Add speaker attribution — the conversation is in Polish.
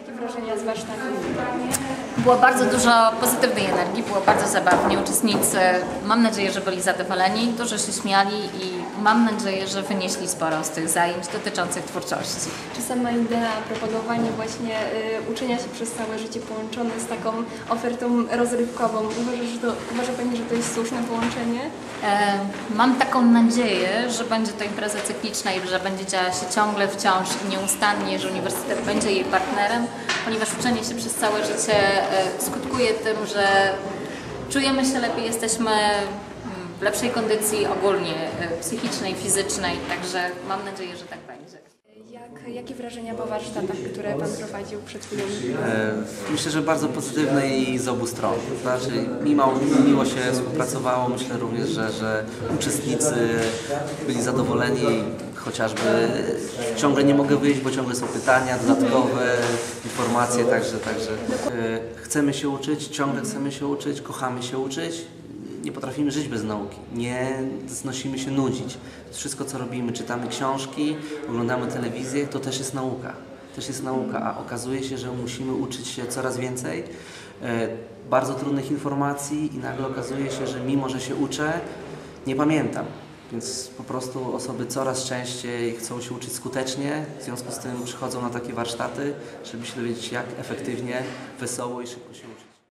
Speaker 1: Jakie wrażenia z warsztatu?
Speaker 2: Było bardzo dużo pozytywnej energii, było bardzo zabawnie. Uczestnicy, mam nadzieję, że byli zadowoleni, dużo się śmiali i mam nadzieję, że wynieśli sporo z tych zajęć dotyczących twórczości.
Speaker 1: Czy sama idea propagowania właśnie y, uczenia się przez całe życie połączone z taką ofertą rozrywkową, uważa, że to, uważa Pani, że to jest słuszne połączenie?
Speaker 2: E, Mam taką nadzieję, że będzie to impreza cykliczna i że będzie działa się ciągle, wciąż i nieustannie, że uniwersytet będzie jej partnerem, ponieważ uczenie się przez całe życie e, skutkuje tym, że czujemy się lepiej, jesteśmy mm, w lepszej kondycji ogólnie e, psychicznej, fizycznej, także mam nadzieję, że tak będzie.
Speaker 1: Jak, jakie wrażenia po warsztatach, które Pan prowadził przed chwilą?
Speaker 3: E, Myślę, że bardzo pozytywne i z obu stron. Znaczy, mimo, miło się współpracowało, myślę również, że, że uczestnicy byli zadowoleni, chociażby ciągle nie mogę wyjść, bo ciągle są pytania dodatkowe, informacje, także, także e, chcemy się uczyć, ciągle chcemy się uczyć, kochamy się uczyć. Nie potrafimy żyć bez nauki, nie znosimy się nudzić. Wszystko, co robimy, czytamy książki, oglądamy telewizję, to też jest nauka też jest nauka, a okazuje się, że musimy uczyć się coraz więcej e, bardzo trudnych informacji i nagle okazuje się, że mimo, że się uczę, nie pamiętam. Więc po prostu osoby coraz częściej chcą się uczyć skutecznie, w związku z tym przychodzą na takie warsztaty, żeby się dowiedzieć, jak efektywnie, wesoło i szybko się